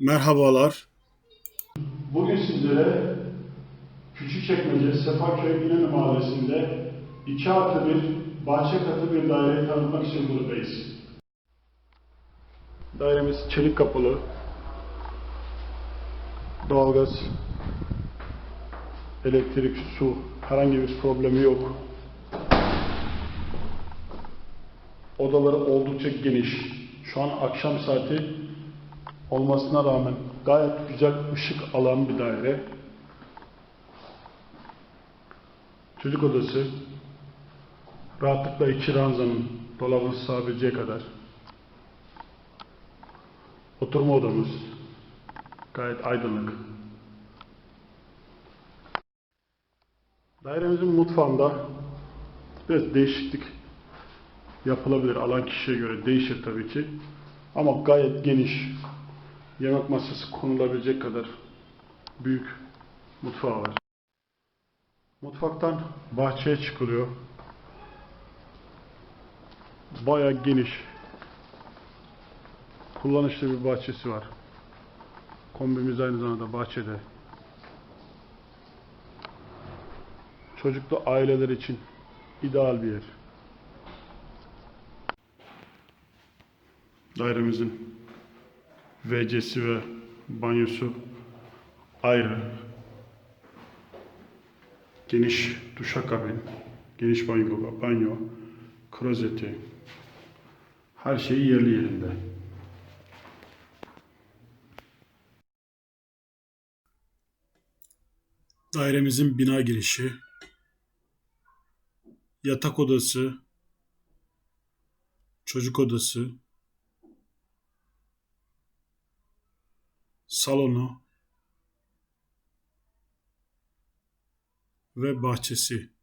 Merhabalar. Bugün sizlere Küçükçekmece Sefaköy İnönü Mahallesi'nde 2 artı 1 bahçe katı bir daireyi tanıtmak için buradayız. Dairemiz çelik kapılı. Doğalgaz, elektrik, su herhangi bir problemi yok. Odaları oldukça geniş. Şu an akşam saati olmasına rağmen gayet güzel ışık alan bir daire. Çocuk odası rahatlıkla iki ranzanın dolabını sığabileceği kadar. Oturma odamız gayet aydınlık. Dairemizin mutfağında biraz değişiklik yapılabilir. Alan kişiye göre değişir tabii ki. Ama gayet geniş. Yemek masası konulabilecek kadar büyük mutfağı var. Mutfaktan bahçeye çıkılıyor. Bayağı geniş. Kullanışlı bir bahçesi var. Kombimiz aynı zamanda bahçede. Çocuklu aileler için ideal bir yer. Dairemizin WC'si ve banyosu ayrı. Geniş duşakabin, geniş banyo, banyo, klozeti, her şeyi yerli yerinde. Dairemizin bina girişi, yatak odası, çocuk odası, salonu ve bahçesi.